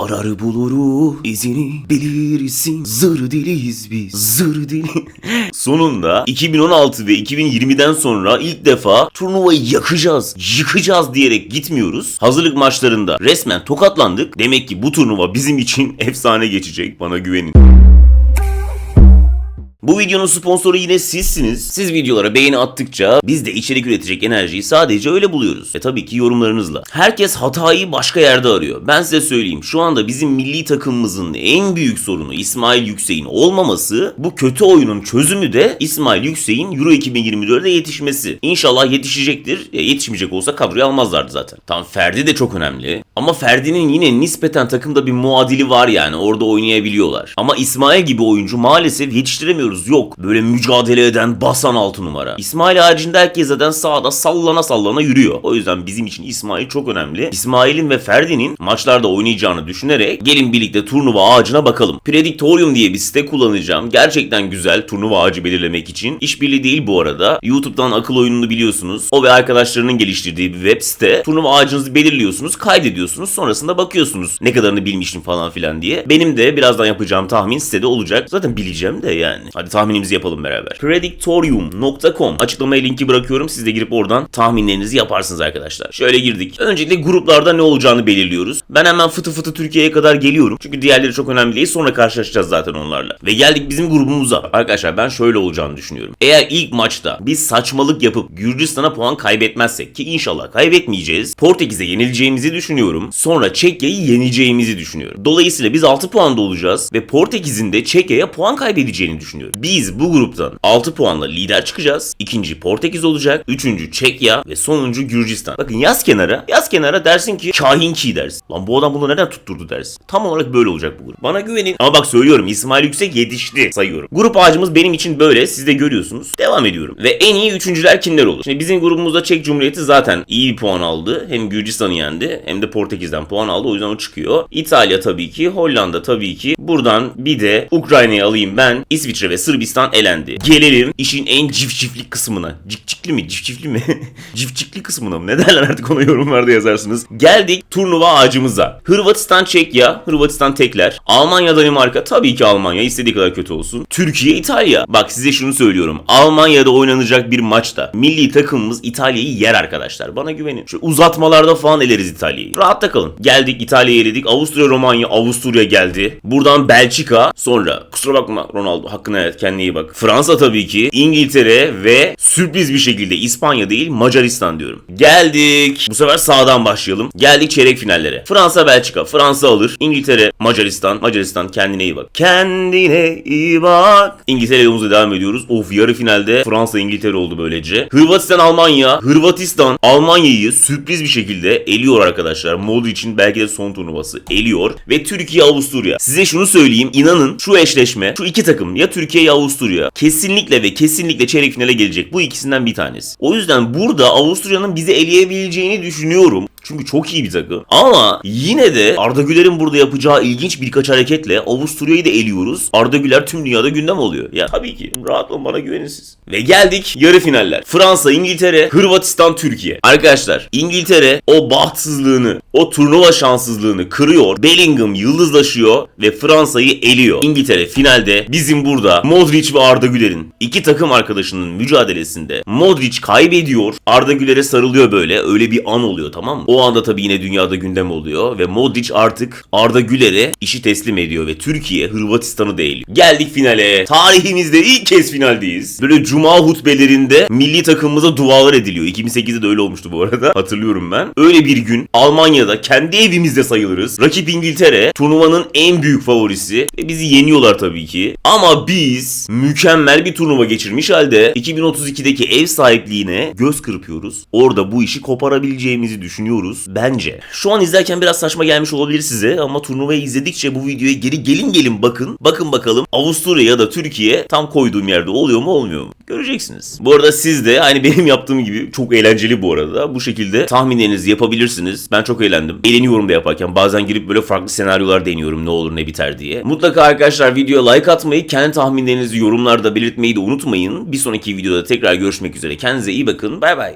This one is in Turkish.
Arar buluru izini bilirsin Zır diliyiz biz zır dili Sonunda 2016 ve 2020'den sonra ilk defa turnuvayı yakacağız, yıkacağız diyerek gitmiyoruz. Hazırlık maçlarında resmen tokatlandık. Demek ki bu turnuva bizim için efsane geçecek. Bana güvenin. Bu videonun sponsoru yine sizsiniz. Siz videolara beğeni attıkça biz de içerik üretecek enerjiyi sadece öyle buluyoruz. Ve tabii ki yorumlarınızla. Herkes hatayı başka yerde arıyor. Ben size söyleyeyim. Şu anda bizim milli takımımızın en büyük sorunu İsmail Yüksek'in olmaması. Bu kötü oyunun çözümü de İsmail Yüksek'in Euro 2024'de yetişmesi. İnşallah yetişecektir. E, yetişmeyecek olsa kadroya almazlardı zaten. Tam Ferdi de çok önemli. Ama Ferdi'nin yine nispeten takımda bir muadili var yani. Orada oynayabiliyorlar. Ama İsmail gibi oyuncu maalesef yetiştiremiyoruz. Yok. Böyle mücadele eden, basan altı numara. İsmail haricinde herkes zaten sağda sallana sallana yürüyor. O yüzden bizim için İsmail çok önemli. İsmail'in ve Ferdi'nin maçlarda oynayacağını düşünerek gelin birlikte turnuva ağacına bakalım. Predictorium diye bir site kullanacağım. Gerçekten güzel turnuva ağacı belirlemek için. İşbirliği değil bu arada. YouTube'dan akıl oyununu biliyorsunuz. O ve arkadaşlarının geliştirdiği bir web site. Turnuva ağacınızı belirliyorsunuz, kaydediyorsunuz. Sonrasında bakıyorsunuz ne kadarını bilmişim falan filan diye. Benim de birazdan yapacağım tahmin sitede olacak. Zaten bileceğim de yani. Hadi tahminimizi yapalım beraber. Predictorium.com Açıklamaya linki bırakıyorum. Siz de girip oradan tahminlerinizi yaparsınız arkadaşlar. Şöyle girdik. Öncelikle gruplarda ne olacağını belirliyoruz. Ben hemen fıtı fıtı Türkiye'ye kadar geliyorum. Çünkü diğerleri çok önemli değil. Sonra karşılaşacağız zaten onlarla. Ve geldik bizim grubumuza. Arkadaşlar ben şöyle olacağını düşünüyorum. Eğer ilk maçta biz saçmalık yapıp Gürcistan'a puan kaybetmezsek ki inşallah kaybetmeyeceğiz. Portekiz'e yenileceğimizi düşünüyorum. Sonra Çekya'yı yeneceğimizi düşünüyorum. Dolayısıyla biz 6 puanda olacağız ve Portekiz'in de Çekya'ya puan kaybedeceğini düşünüyorum. Biz bu gruptan 6 puanla lider çıkacağız. İkinci Portekiz olacak. Üçüncü Çekya ve sonuncu Gürcistan. Bakın yaz kenara, yaz kenara dersin ki Şahin ki dersin. Lan bu adam bunu neden tutturdu dersin. Tam olarak böyle olacak bu grup. Bana güvenin. Ama bak söylüyorum İsmail Yüksek yetişti sayıyorum. Grup ağacımız benim için böyle. Siz de görüyorsunuz. Devam ediyorum. Ve en iyi üçüncüler kimler olur? Şimdi bizim grubumuzda Çek Cumhuriyeti zaten iyi bir puan aldı. Hem Gürcistan'ı yendi hem de Portekiz'den puan aldı. O yüzden o çıkıyor. İtalya tabii ki. Hollanda tabii ki. Buradan bir de Ukrayna'yı alayım ben. İsviçre ve Sırbistan elendi. Gelelim işin en cifciflik kısmına. Cikcikli mi? Cifcifli mi? Cifcikli kısmına mı? Ne derler artık ona yorumlarda yazarsınız. Geldik turnuva ağacımıza. Hırvatistan Çekya. Hırvatistan tekler. Almanya Danimarka. Tabii ki Almanya. istediği kadar kötü olsun. Türkiye İtalya. Bak size şunu söylüyorum. Almanya'da oynanacak bir maçta milli takımımız İtalya'yı yer arkadaşlar. Bana güvenin. Şu uzatmalarda falan eleriz İtalya'yı. Rahatta kalın. Geldik İtalya'yı eledik. Avusturya Romanya. Avusturya geldi. Buradan Belçika. Sonra kusura bakma Ronaldo hakkına evet kendine iyi bak. Fransa tabii ki. İngiltere ve sürpriz bir şekilde İspanya değil Macaristan diyorum. Geldik. Bu sefer sağdan başlayalım. Geldik çeyrek finallere. Fransa Belçika. Fransa alır. İngiltere Macaristan. Macaristan kendine iyi bak. Kendine iyi bak. İngiltere yolumuza devam ediyoruz. Of yarı finalde Fransa İngiltere oldu böylece. Hırvatistan Almanya. Hırvatistan Almanya'yı sürpriz bir şekilde eliyor arkadaşlar. Modric'in belki de son turnuvası eliyor. Ve Türkiye Avusturya. Size şunu söyleyeyim. inanın şu eşleşme şu iki takım ya Türkiye ya Avusturya kesinlikle ve kesinlikle çeyrek finale gelecek. Bu ikisinden bir tanesi. O yüzden burada Avusturya'nın bizi eleyebileceğini düşünüyorum. Çünkü çok iyi bir takım. Ama yine de Arda Güler'in burada yapacağı ilginç birkaç hareketle Avusturya'yı da eliyoruz. Arda Güler tüm dünyada gündem oluyor. Ya tabii ki. Rahat olun bana güvenin siz. Ve geldik yarı finaller. Fransa, İngiltere, Hırvatistan, Türkiye. Arkadaşlar İngiltere o bahtsızlığını, o turnuva şanssızlığını kırıyor. Bellingham yıldızlaşıyor ve Fransa'yı eliyor. İngiltere finalde bizim burada Modric ve Arda Güler'in iki takım arkadaşının mücadelesinde Modric kaybediyor. Arda Güler'e sarılıyor böyle. Öyle bir an oluyor tamam mı? O anda tabii yine dünyada gündem oluyor ve Modric artık Arda Güler'e işi teslim ediyor ve Türkiye Hırvatistan'ı değil. Geldik finale. Tarihimizde ilk kez finaldeyiz. Böyle cuma hutbelerinde milli takımımıza dualar ediliyor. 2008'de de öyle olmuştu bu arada. Hatırlıyorum ben. Öyle bir gün Almanya'da kendi evimizde sayılırız. Rakip İngiltere turnuvanın en büyük favorisi ve bizi yeniyorlar tabii ki. Ama biz mükemmel bir turnuva geçirmiş halde 2032'deki ev sahipliğine göz kırpıyoruz. Orada bu işi koparabileceğimizi düşünüyoruz bence. Şu an izlerken biraz saçma gelmiş olabilir size ama turnuvayı izledikçe bu videoya geri gelin gelin bakın. Bakın bakalım Avusturya ya da Türkiye tam koyduğum yerde oluyor mu olmuyor mu? Göreceksiniz. Bu arada siz de aynı benim yaptığım gibi çok eğlenceli bu arada. Bu şekilde tahminlerinizi yapabilirsiniz. Ben çok eğlendim. Eğleniyorum da yaparken. Bazen girip böyle farklı senaryolar deniyorum ne olur ne biter diye. Mutlaka arkadaşlar videoya like atmayı, kendi tahminlerinizi yorumlarda belirtmeyi de unutmayın. Bir sonraki videoda tekrar görüşmek üzere. Kendinize iyi bakın. Bay bay.